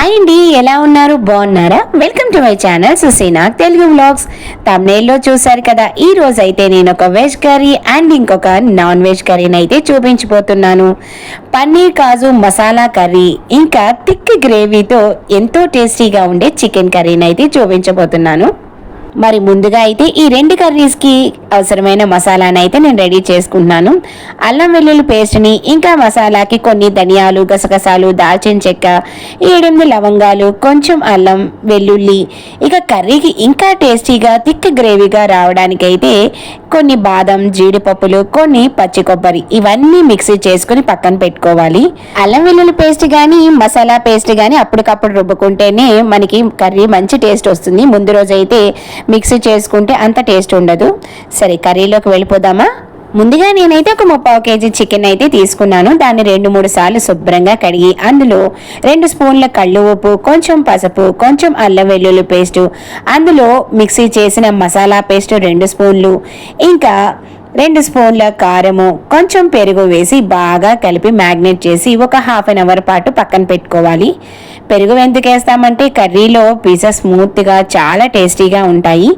Hi అండి ఎలా ఉన్నారు? బాగున్నారా? వెల్కమ్ టు మై ఛానల్ సుసీనాక్ తెలుగు వ్లాగ్స్ తమ్నేల్లో చూసారు కదా ఈ రోజు అయితే నేను ఒక వెజ్ కర్రీ అండ్ ఇంకొక నాన్ వెజ్ కర్రీని అయితే చూపించబోతున్నాను. పన్నీర్ కాజు మసాలా కర్రీ ఇంకా థిక్ గ్రేవీతో ఎంతో టేస్టీగా ఉండే చికెన్ కర్రీని అయితే చూపించబోతున్నాను. మరి ముందుగా అయితే ఈ రెండు కర్రీస్కి అవసరమైన మసాలాని అయితే నేను రెడీ చేసుకుంటున్నాను. అల్లం వెల్లుల్లి పేస్ట్ని ఇంకా మసాలాకి కొన్ని ధనియాలు గసగసాలు దాల్చిన చెక్క ఏడెనిమిది లవంగాలు కొంచెం అల్లం వెల్లుల్లి. ఇక కర్రీకి ఇంకా టేస్టీగా థిక్ గ్రేవీగా రావడానికైతే కొన్ని బాదం జీడిపప్పులు కొన్ని పచ్చి కొబ్బరి ఇవన్నీ మిక్సీ చేసుకుని పక్కన పెట్టుకోవాలి. అల్లం వెల్లుల్లి పేస్ట్ కానీ మసాలా పేస్ట్ కానీ అప్పటికప్పుడు రుబ్బుకుంటేనే మనకి కర్రీ మంచి టేస్ట్ వస్తుంది. ముందు రోజైతే మిక్సీ చేసుకుంటే అంత టేస్ట్ ఉండదు. సరే కర్రీలోకి వెళ్ళిపోదామా? ముందుగా నేనైతే ఒక ముప్పావు కేజీ చికెన్ అయితే తీసుకున్నాను. దాన్ని రెండు మూడు సార్లు శుభ్రంగా కడిగి అందులో రెండు స్పూన్ల కళ్ళు ఉప్పు కొంచెం పసుపు కొంచెం అల్లం వెల్లుల్లి పేస్టు అందులో మిక్సీ చేసిన మసాలా పేస్ట్ రెండు స్పూన్లు ఇంకా రెండు స్పూన్ల కారము కొంచెం పెరుగు వేసి బాగా కలిపి మ్యాగ్నేట్ చేసి ఒక హాఫ్ అన్ అవర్ పాటు పక్కన పెట్టుకోవాలి. పెరుగు ఎందుకు వేస్తామంటే కర్రీలో పిజ్జా స్మూత్గా చాలా టేస్టీగా ఉంటాయి.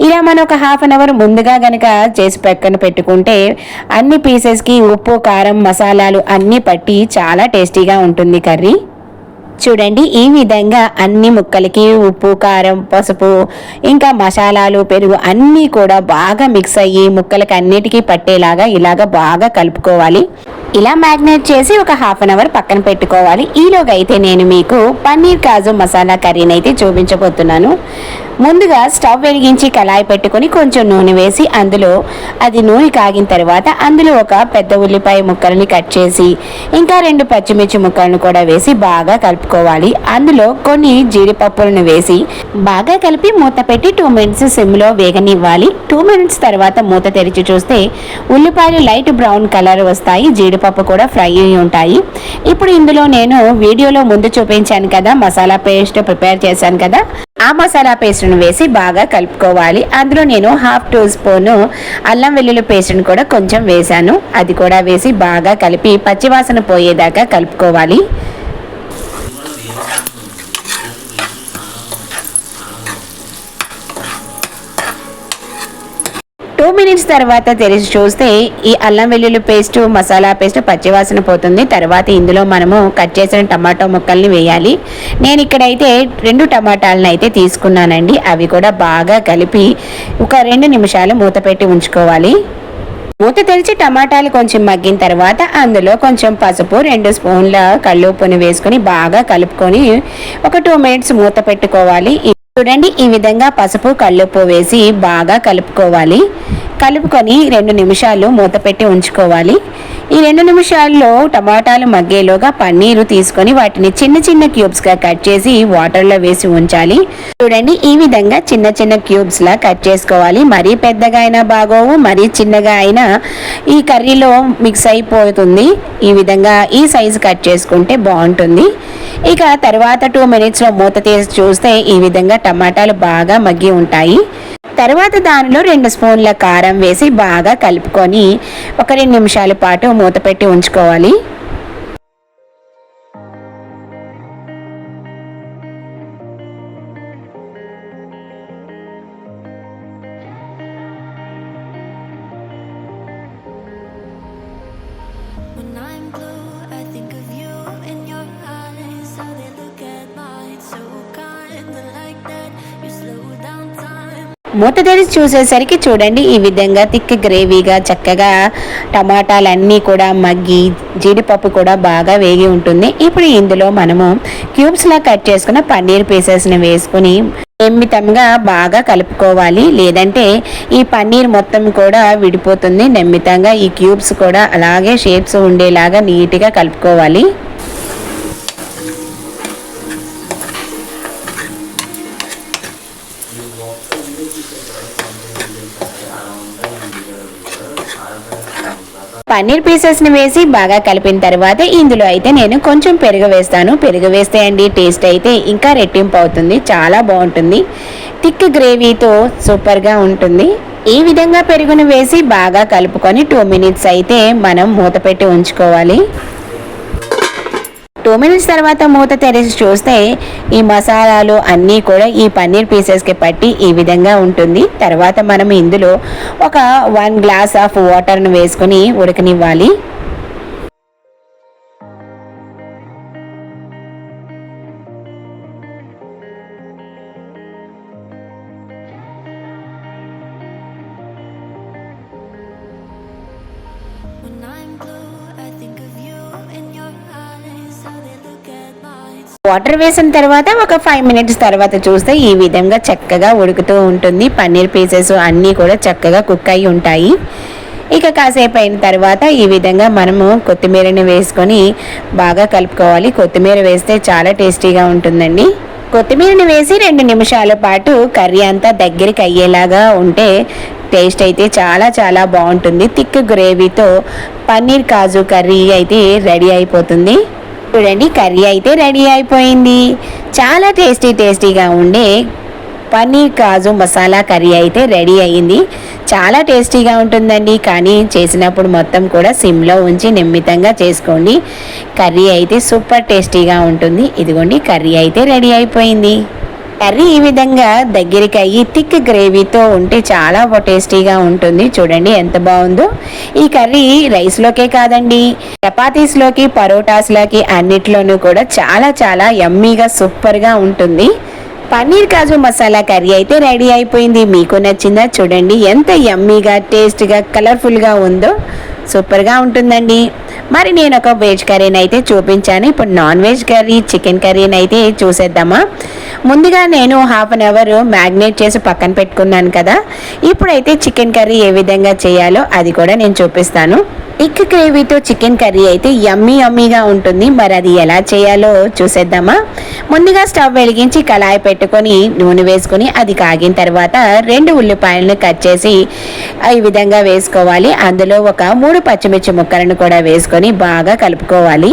ఇలా మనం ఒక హాఫ్ అన్ అవర్ ముందుగా గనక చేసి పక్కన పెట్టుకుంటే అన్ని పీసెస్కి ఉప్పు కారం మసాలాలు అన్నీ పట్టి చాలా టేస్టీగా ఉంటుంది కర్రీ. చూడండి. ఈ విధంగా అన్ని ముక్కలకి ఉప్పు కారం పసుపు ఇంకా మసాలాలు పెరుగు అన్నీ కూడా బాగా మిక్స్ అయ్యి ముక్కలకి అన్నిటికీ పట్టేలాగా ఇలాగ బాగా కలుపుకోవాలి. ఇలా మ్యాగ్నేట్ చేసి ఒక హాఫ్ అన్ అవర్ పక్కన పెట్టుకోవాలి. ఈలోగా అయితే నేను మీకు పన్నీర్ కాజు మసాలా కర్రీని అయితే చూపించబోతున్నాను. ముందుగా స్టవ్ వెలిగించి కళాయి పెట్టుకొని కొంచెం నూనె వేసి అందులో అది నూనె కాగిన తర్వాత అందులో ఒక పెద్ద ఉల్లిపాయ ముక్కలని కట్ చేసి ఇంకా రెండు పచ్చిమిర్చి ముక్కలను కూడా వేసి బాగా కలుపుకోవాలి. అందులో కొన్ని జీడిపప్పులను వేసి బాగా కలిపి మూత పెట్టి టూ మినిట్స్ సిమ్లో వేగనివ్వాలి. టూ మినిట్స్ తర్వాత మూత తెరిచి చూస్తే ఉల్లిపాయలు లైట్ బ్రౌన్ కలర్ వస్తాయి. జీడిపప్పు కూడా ఫ్రై అయి ఉంటాయి. ఇప్పుడు ఇందులో నేను వీడియోలో ముందు చూపించాను కదా మసాలా పేస్ట్ ప్రిపేర్ చేశాను కదా. ఆ మసాలా పేస్ట్ను వేసి బాగా కలుపుకోవాలి. అందులో నేను హాఫ్ టీ స్పూను అల్లం వెల్లుల్లి పేస్ట్ను కూడా కొంచెం వేశాను. అది కూడా వేసి బాగా కలిపి పచ్చివాసన పోయేదాకా కలుపుకోవాలి టూ మినిట్స్ తర్వాత తెరిచి చూస్తే ఈ అల్లం వెల్లుల్లి పేస్ట్ మసాలా పేస్ట్ పచ్చివాసన పోతుంది. తర్వాత ఇందులో మనము కట్ చేసిన టమాటో ముక్కల్ని వేయాలి. నేను ఇక్కడైతే రెండు టమాటాలను అయితే తీసుకున్నానండి. అవి కూడా బాగా కలిపి ఒక రెండు నిమిషాలు మూత పెట్టి ఉంచుకోవాలి. మూత తెరిచి టమాటాలు కొంచెం మగ్గిన తర్వాత అందులో కొంచెం పసుపు రెండు స్పూన్ల కళ్ళుప్పుని వేసుకొని బాగా కలుపుకొని ఒక టూ మినిట్స్ మూత పెట్టుకోవాలి. చూడండి ఈ విధంగా పసుపు కల్లుప్పు వేసి బాగా కలుపుకోవాలి. కలుపుకొని రెండు నిమిషాలు మూత పెట్టి ఉంచుకోవాలి. ఈ రెండు నిమిషాల్లో టమాటాలు మగ్గేలోగా పన్నీరు తీసుకొని వాటిని చిన్న చిన్న క్యూబ్స్గా కట్ చేసి వాటర్లో వేసి ఉంచాలి. చూడండి ఈ విధంగా చిన్న చిన్న క్యూబ్స్లా కట్ చేసుకోవాలి. మరీ పెద్దగా అయినా బాగోవు మరీ చిన్నగా అయినా ఈ కర్రీలో మిక్స్ అయిపోతుంది. ఈ విధంగా ఈ సైజు కట్ చేసుకుంటే బాగుంటుంది. ఇక తర్వాత టూ మినిట్స్లో మూత తీసి చూస్తే ఈ విధంగా టమాటాలు బాగా మగ్గి ఉంటాయి. తర్వాత దానిలో రెండు స్పూన్ల కారం వేసి బాగా కలుపుకొని ఒక రెండు నిమిషాల పాటు మూత పెట్టి ఉంచుకోవాలి. మూత తెరిచి చూసేసరికి చూడండి ఈ విధంగా థిక్ గ్రేవీగా చక్కగా టమాటాలన్నీ కూడా మగ్గి జీడిపప్పు కూడా బాగా వేగి ఉంటుంది. ఇప్పుడు ఇందులో మనము క్యూబ్స్లా కట్ చేసుకున్న పన్నీర్ పీసెస్ని వేసుకుని నిమ్మితంగా బాగా కలుపుకోవాలి. లేదంటే ఈ పన్నీర్ మొత్తం కూడా విడిపోతుంది. నిమ్మితంగా ఈ క్యూబ్స్ కూడా అలాగే షేప్స్ ఉండేలాగా నీట్గా కలుపుకోవాలి. పన్నీర్ పీసెస్ని వేసి బాగా కలిపిన తర్వాత ఇందులో అయితే నేను కొంచెం పెరుగు వేస్తాను. పెరుగు వేస్తే అండి టేస్ట్ అయితే ఇంకా రెట్టింపు అవుతుంది. చాలా బాగుంటుంది. థిక్ గ్రేవీతో సూపర్గా ఉంటుంది. ఈ విధంగా పెరుగును వేసి బాగా కలుపుకొని టూ మినిట్స్ అయితే మనం మూత పెట్టి ఉంచుకోవాలి. టూ మినిట్స్ తర్వాత మూత తెరిచి చూస్తే ఈ మసాలాలు అన్నీ కూడా ఈ పన్నీర్ పీసెస్కి పట్టి ఈ విధంగా ఉంటుంది. తర్వాత మనం ఇందులో ఒక వన్ గ్లాస్ ఆఫ్ వాటర్ను వేసుకుని ఉడకనివ్వాలి. వాటర్ వేసిన తర్వాత ఒక ఫైవ్ మినిట్స్ తర్వాత చూస్తే ఈ విధంగా చక్కగా ఉడుకుతూ ఉంటుంది. పన్నీర్ పీసెస్ అన్నీ కూడా చక్కగా కుక్ అయి ఉంటాయి. ఇక కాసేపు అయిన తర్వాత ఈ విధంగా మనము కొత్తిమీరని వేసుకొని బాగా కలుపుకోవాలి. కొత్తిమీర వేస్తే చాలా టేస్టీగా ఉంటుందండి. కొత్తిమీరని వేసి రెండు నిమిషాల పాటు కర్రీ అంతా దగ్గరికి అయ్యేలాగా ఉంటే టేస్ట్ అయితే చాలా చాలా బాగుంటుంది. థిక్ గ్రేవీతో పన్నీర్ కాజు కర్రీ అయితే రెడీ అయిపోతుంది. చూడండి కర్రీ అయితే రెడీ అయిపోయింది. చాలా టేస్టీ టేస్టీగా ఉండే పన్నీర్ కాజు మసాలా కర్రీ అయితే రెడీ అయ్యింది చాలా టేస్టీగా ఉంటుందండి కానీ చేసినప్పుడు మొత్తం కూడా సిమ్లో ఉంచి నిమ్మితంగా చేసుకోండి. కర్రీ అయితే సూపర్ టేస్టీగా ఉంటుంది. ఇదిగోండి కర్రీ అయితే రెడీ అయిపోయింది. కర్రీ ఈ విధంగా దగ్గరికి అయ్యి థిక్ గ్రేవీతో ఉంటే చాలా టేస్టీగా ఉంటుంది. చూడండి ఎంత బాగుందో. ఈ కర్రీ రైస్లోకే కాదండి చపాతీస్లోకి పరోటాస్లోకి అన్నిట్లోనూ కూడా చాలా చాలా యమ్మీగా సూపర్గా ఉంటుంది. పన్నీర్ కాజు మసాలా కర్రీ అయితే రెడీ అయిపోయింది. మీకు నచ్చిందా చూడండి ఎంత యమ్మీగా టేస్ట్గా కలర్ఫుల్గా ఉందో. సూపర్గా ఉంటుందండి. మరి నేను ఒక వెజ్ కర్రీని అయితే చూపించాను. ఇప్పుడు నాన్ వెజ్ కర్రీ చికెన్ కర్రీని అయితే చూసేద్దామా? ముందుగా నేను హాఫ్ అన్ అవర్ మ్యాగ్నేట్ చేసి పక్కన పెట్టుకున్నాను కదా. ఇప్పుడైతే చికెన్ కర్రీ ఏ విధంగా చేయాలో అది కూడా నేను చూపిస్తాను. ఇక్క గ్రేవీతో చికెన్ కర్రీ అయితే యమ్మీ యమ్మీగా ఉంటుంది. మరి అది ఎలా చేయాలో చూసేద్దామా? ముందుగా స్టవ్ వెలిగించి కళాయి పెట్టుకొని నూనె వేసుకొని అది కాగిన తర్వాత రెండు ఉల్లిపాయలను కట్ చేసి ఈ విధంగా వేసుకోవాలి. అందులో ఒక మూడు పచ్చిమిర్చి ముక్కలను కూడా వేసుకొని బాగా కలుపుకోవాలి.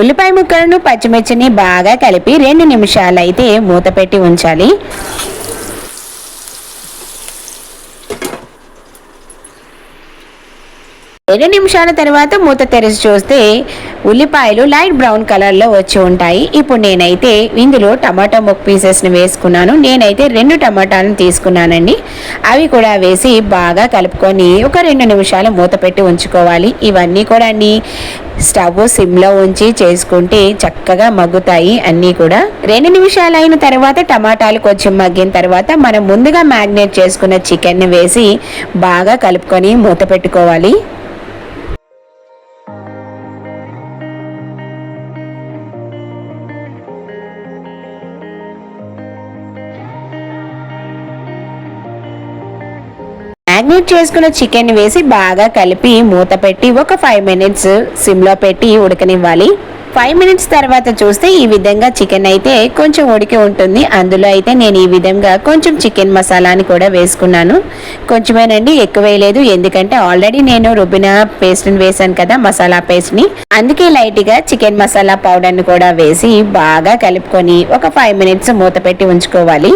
ఉల్లిపాయ ముక్కలను పచ్చిమిర్చిని బాగా కలిపి రెండు నిమిషాలు అయితే మూత పెట్టి ఉంచాలి. రెండు నిమిషాల తర్వాత మూత తెరిచి చూస్తే ఉల్లిపాయలు లైట్ బ్రౌన్ కలర్లో వచ్చి ఉంటాయి. ఇప్పుడు నేనైతే ఇందులో టమాటా ముక్ పీసెస్ని వేసుకున్నాను. నేనైతే రెండు టమాటాలను తీసుకున్నానండి. అవి కూడా వేసి బాగా కలుపుకొని ఒక రెండు నిమిషాలు మూత పెట్టి ఉంచుకోవాలి. ఇవన్నీ కూడా అండి. స్టవ్ సిమ్లో ఉంచి చేసుకుంటే చక్కగా మగ్గుతాయి అన్నీ కూడా. రెండు నిమిషాలు అయిన తర్వాత టమాటాలు కొంచెం మగ్గిన తర్వాత మనం ముందుగా మ్యాగ్నేట్ చేసుకున్న చికెన్ని వేసి బాగా కలుపుకొని మూత పెట్టుకోవాలి. మ్యాగ్నేట్ చేసుకున్న చికెన్ వేసి బాగా కలిపి మూత పెట్టి ఒక ఫైవ్ మినిట్స్ సిమ్లో పెట్టి ఉడకనివ్వాలి. ఫైవ్ మినిట్స్ తర్వాత చూస్తే ఈ విధంగా చికెన్ అయితే కొంచెం ఉడికి ఉంటుంది. అందులో అయితే నేను ఈ విధంగా కొంచెం చికెన్ మసాలాని కూడా వేసుకున్నాను. కొంచెమేనండి ఎక్కువ వేయలేదు ఎందుకంటే ఆల్రెడీ నేను రుబ్బిన పేస్ట్ని వేసాను కదా మసాలా పేస్ట్ని అందుకే లైట్గా చికెన్ మసాలా పౌడర్ని కూడా వేసి బాగా కలుపుకొని ఒక ఫైవ్ మినిట్స్ మూత పెట్టి ఉంచుకోవాలి.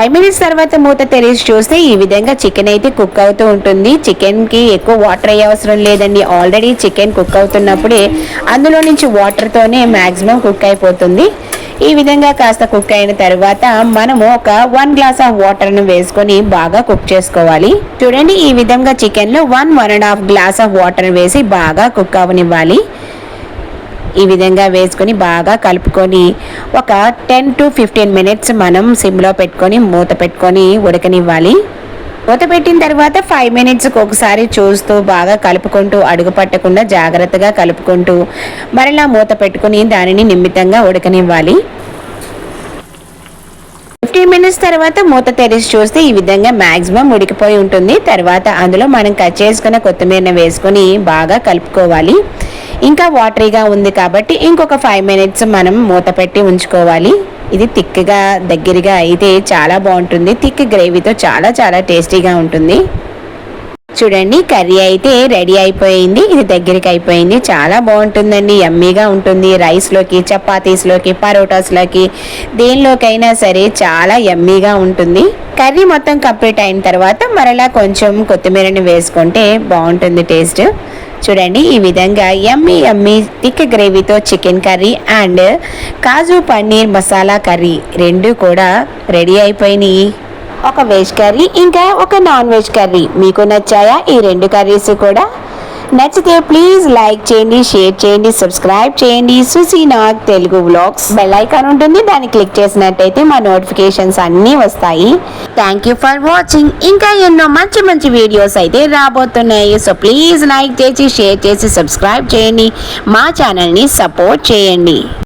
ఫైవ్ మినిట్స్ తర్వాత మూత తెరిచి చూస్తే ఈ విధంగా చికెన్ అయితే కుక్ అవుతూ ఉంటుంది. చికెన్కి ఎక్కువ వాటర్ అయ్యే అవసరం లేదండి. ఆల్రెడీ చికెన్ కుక్ అవుతున్నప్పుడే అందులో నుంచి వాటర్ తోనే మాక్సిమం కుక్ అయిపోతుంది. ఈ విధంగా కాస్త కుక్ అయిన తర్వాత మనము ఒక వన్ గ్లాస్ ఆఫ్ వాటర్ను వేసుకొని బాగా కుక్ చేసుకోవాలి. చూడండి ఈ విధంగా చికెన్లో one one and half glass of water వేసి బాగా కుక్ అవనివ్వాలి. ఈ విధంగా వేసుకొని బాగా కలుపుకొని ఒక టెన్ టు ఫిఫ్టీన్ మినిట్స్ మనం సిమ్లో పెట్టుకొని మూత పెట్టుకొని ఉడకనివ్వాలి. మూత పెట్టిన తర్వాత ఫైవ్ మినిట్స్కి ఒకసారి చూస్తూ బాగా కలుపుకుంటూ అడుగు పట్టకుండా జాగ్రత్తగా కలుపుకుంటూ మరలా మూత పెట్టుకొని దానిని నిమిత్తంగా ఉడకనివ్వాలి. ఫిఫ్టీన్ మినిట్స్ తర్వాత మూత తెరిచి చూస్తే ఈ విధంగా మ్యాక్సిమం ఉడికిపోయి ఉంటుంది. తర్వాత అందులో మనం కట్ చేసుకున్న కొత్తిమీరని వేసుకొని బాగా కలుపుకోవాలి. ఇంకా వాటరీగా ఉంది కాబట్టి ఇంకొక ఫైవ్ మినిట్స్ మనం మూత పెట్టి ఉంచుకోవాలి. ఇది థిక్గా దగ్గరగా అయితే చాలా బాగుంటుంది. థిక్ గ్రేవీతో చాలా చాలా టేస్టీగా ఉంటుంది. చూడండి కర్రీ అయితే రెడీ అయిపోయింది. ఇది దగ్గరికి అయిపోయింది. చాలా బాగుంటుందండి. యమ్మీగా ఉంటుంది. రైస్లోకి చపాతీస్లోకి పరోటాస్లోకి దేనిలోకైనా సరే చాలా యమ్మీగా ఉంటుంది. కర్రీ మొత్తం కంప్లీట్ అయిన తర్వాత మరలా కొంచెం కొత్తిమీరని వేసుకుంటే బాగుంటుంది టేస్ట్. చూడండి ఈ విధంగా yummy yummy thick గ్రేవీతో chicken curry and kaju paneer masala curry రెండు కూడా రెడీ అయిపోయినాయి. ఒక వెజ్ కర్రీ ఇంకా ఒక నాన్ వెజ్ కర్రీ మీకు నచ్చాయా ఈ రెండు కర్రీస్ కూడా? నచ్చితే ప్లీజ్ లైక్ చేయండి షేర్ చేయండి సబ్స్క్రైబ్ చేయండి. సుసీనాగ్ తెలుగు వ్లాగ్స్ బెల్ ఐకాన్ ఉంటుంది. దాన్ని క్లిక్ చేసినట్టయితే మా నోటిఫికేషన్స్ అన్నీ వస్తాయి. థ్యాంక్ యూ ఫర్ వాచింగ్ ఇంకా ఎన్నో మంచి మంచి వీడియోస్ అయితే రాబోతున్నాయి. సో ప్లీజ్ లైక్ చేసి షేర్ చేసి సబ్స్క్రైబ్ చేయండి. మా ఛానల్ని సపోర్ట్ చేయండి.